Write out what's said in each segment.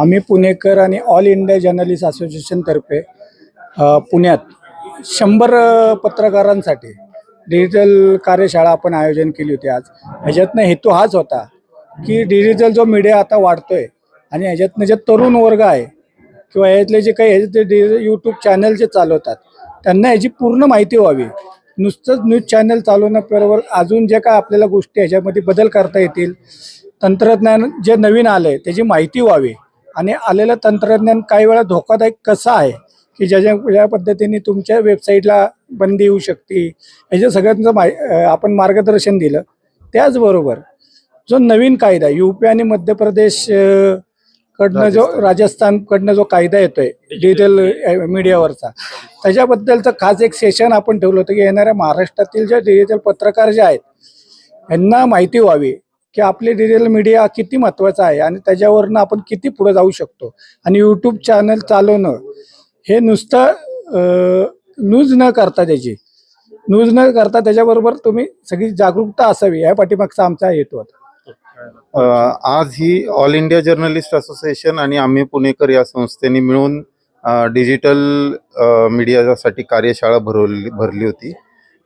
आम्ही पुणेकर आणि all India journalist असोसिएशनतर्फे पुण्यात शंभर पत्रकारांसाठी डिजिटल कार्यशाळा आपण आयोजन केली होती आज. ह्याच्यातनं हेतू हाच होता की डिजिटल जो मीडिया आता वाढतोय आणि ह्याच्यातनं जे तरुण वर्ग आहे किंवा ह्याच्यातले जे काही ह्याचे डि यूट्यूब चॅनल जे चालवतात त्यांना ह्याची पूर्ण माहिती व्हावी. नुसतंच न्यूज चॅनल चालवण्याबरोबर अजून जे काय आपल्याला गोष्टी ह्याच्यामध्ये बदल करता येतील तंत्रज्ञान जे नवीन आलं आहे त्याची माहिती व्हावी. आणि आलेलं तंत्रज्ञान काही वेळा धोकादायक कसं आहे की ज्याच्या ज्या पद्धतीने तुमच्या वेबसाईटला बंदी येऊ शकते याच्या सगळ्यांचं माहि आपण मार्गदर्शन दिलं त्याचबरोबर जो नवीन कायदा यू पी आणि मध्य प्रदेश कडनं जो राजस्थानकडनं जो कायदा येतोय डिजिटल मीडियावरचा त्याच्याबद्दलचं खास एक सेशन आपण ठेवलं होतं की येणाऱ्या महाराष्ट्रातील जे डिजिटल पत्रकार जे आहेत यांना माहिती व्हावी. की आपले डिजिटल मीडिया किती महत्त्वाचा आहे आणि त्याच्यावरनं आपण किती पुढे जाऊ शकतो? आणि यूट्यूब चॅनल चालवणं हे नुसतं न्यूज न करता त्याची. न्यूज न करता त्याच्याबरोबर तुम्ही सगळी जागरूकता असावी या पाठीमागचा आमचा हेतू होता. आज ही ऑल इंडिया जर्नलिस्ट असोसिएशन आणि आम्ही पुणेकर या संस्थेने मिळून डिजिटल मीडियासाठी कार्यशाळा भरवली भरली होती.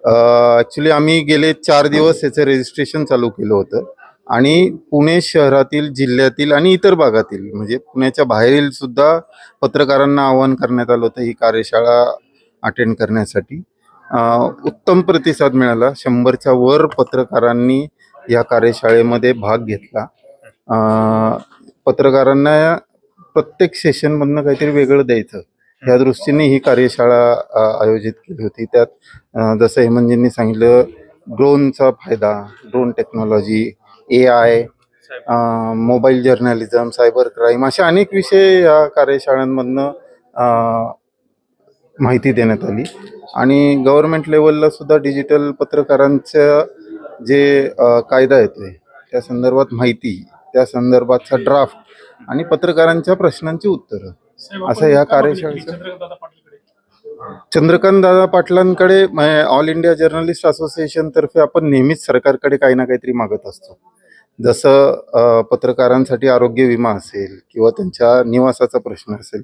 ॲक्च्युली आम्ही गेले चार दिवस याचं रजिस्ट्रेशन चालू केलं होतं. आणि पुणे शहरातील जिल्ह्यातील आणि इतर भागातील म्हणजे पुण्याच्या बाहेरील सुद्धा पत्रकारांना आवाहन करण्यात आलं होतं ही कार्यशाळा अटेंड करण्यासाठी. उत्तम प्रतिसाद मिळाला. शंभरच्या वर पत्रकारांनी या कार्यशाळेमध्ये भाग घेतला. पत्रकारांना प्रत्येक सेशनमधनं काहीतरी वेगळं द्यायचं. या दृष्टीने ही कार्यशाळा आयोजित केली होती. त्यात जसं हेमंतजींनी सांगितलं ड्रोनचा फायदा drone technology A I mobile journalism cyber crime अशा अनेक विषय या कार्यशाळांमधनं माहिती देण्यात आली. आणि गव्हर्नमेंट लेवलला सुद्धा डिजिटल पत्रकारांच्या जे कायदा येतोय त्या संदर्भात माहिती त्या संदर्भातचा ड्राफ्ट आणि पत्रकारांच्या प्रश्नांची उत्तरं. असं या कार्यशाळेचं चंद्रकांत दादा पाटलांकडे. ऑल इंडिया जर्नलिस्ट असोसिएशन तर्फे आपण नेहमीच सरकारकडे काही ना काहीतरी मागत असतो. जसं पत्रकारांसाठी आरोग्य विमा असेल किंवा त्यांच्या निवासाचा प्रश्न असेल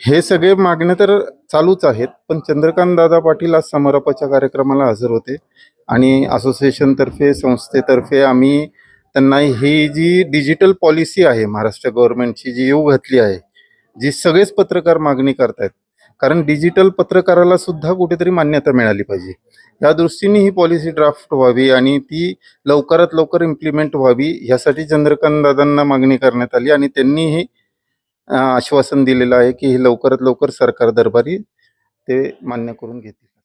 हे सगळे मागणे तर चालूच आहेत. पण चंद्रकांत दादा पाटील आज समारोपाच्या कार्यक्रमाला हजर होते आणि असोसिएशनतर्फे संस्थेतर्फे आम्ही त्यांना ही जी डिजिटल पॉलिसी आहे महाराष्ट्र गव्हर्नमेंटची जी येऊ घातली आहे जी सगळेच पत्रकार मागणी करतायत कारण डिजिटल पत्रकाराला सुद्धा कुठेतरी मान्यता मिळाली पाहिजे. या दृष्टीने ही पॉलिसी ड्राफ्ट व्हावी आणि ती लवकरात लवकर इम्प्लिमेंट व्हावी ह्यासाठी चंद्रकांत दादांना मागणी करण्यात आली आणि त्यांनीही आश्वासन दिलेलं आहे की हे लवकरात लवकर सरकार दरबारी ते मान्य करून घेतील.